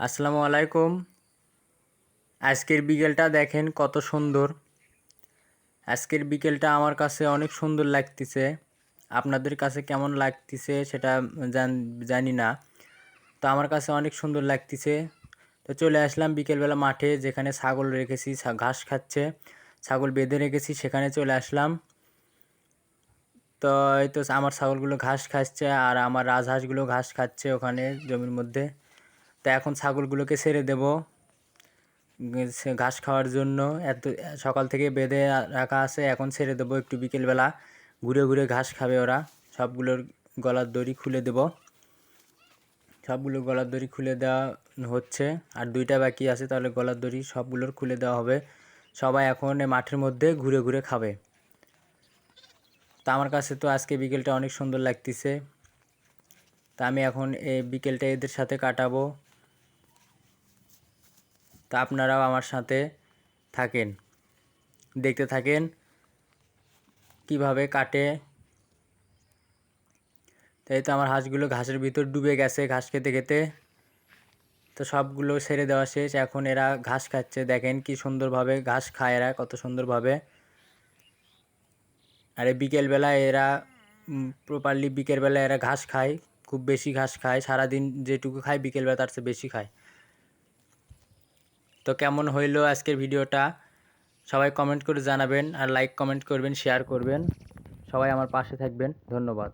আসসালামু আলাইকুম। আজকের বিকেলটা দেখেন কত সুন্দর। আজকের বিকেলটা আমার কাছে অনেক সুন্দর লাগতেছে। আপনাদের কাছে কেমন লাগতেছে সেটা জান না। তো আমার কাছে অনেক সুন্দর লাগতেছে। তো চলে আসলাম বিকেলবেলা মাঠে যেখানে ছাগল রেখেছি ঘাস খাচ্ছে, ছাগল বেঁধে রেখেছি, সেখানে চলে আসলাম। তো এই তো আমার ছাগলগুলো ঘাস খাচ্ছে আর আমার রাজহাঁসগুলো ঘাস খাচ্ছে ওখানে জমির মধ্যে। তো এখন ছাগলগুলোকে ছেড়ে দেব ঘাস খাওয়ার জন্য। এত, সকাল থেকে বেঁধে রাখা আছে, এখন ছেড়ে দেবো একটু বিকেলবেলা। ঘুরে ঘুরে ঘাস খাবে ওরা। সবগুলোর গলার দড়ি খুলে দেব। সবগুলো গলার দড়ি খুলে দেওয়া হচ্ছে। আর দুইটা বাকি আছে, তাহলে গলার দড়ি সবগুলোর খুলে দেওয়া হবে। সবাই এখন মাঠের মধ্যে ঘুরে ঘুরে খাবে। তা আমার কাছে তো আজকে বিকেলটা অনেক সুন্দর লাগতেছে। তা আমি এখন এই বিকেলটা এদের সাথে কাটাবো। তা আপনারাও আমার সাথে থাকেন। দেখতে থাকেন কীভাবে কাটে। তাই তো আমার হাঁসগুলো ঘাসের ভিতর ডুবে গেছে ঘাস খেতে খেতে। তো সবগুলো ছেড়ে দেওয়া শেষ। এখন এরা ঘাস খাচ্ছে। দেখেন কি সুন্দরভাবে ঘাস খায় এরা, কত সুন্দরভাবে। আর বিকেলবেলা এরা প্রপারলি বিকেলবেলা এরা ঘাস খায়, খুব বেশি ঘাস খায়। সারাদিন যেটুকু খায় বিকেলবেলা তার চেয়ে বেশি খায়। তো কেমন হইল আজকের ভিডিওটা? সবাই কমেন্ট করে জানাবেন আর লাইক কমেন্ট করবেন শেয়ার করবেন। সবাই আমার পাশে থাকবেন। ধন্যবাদ।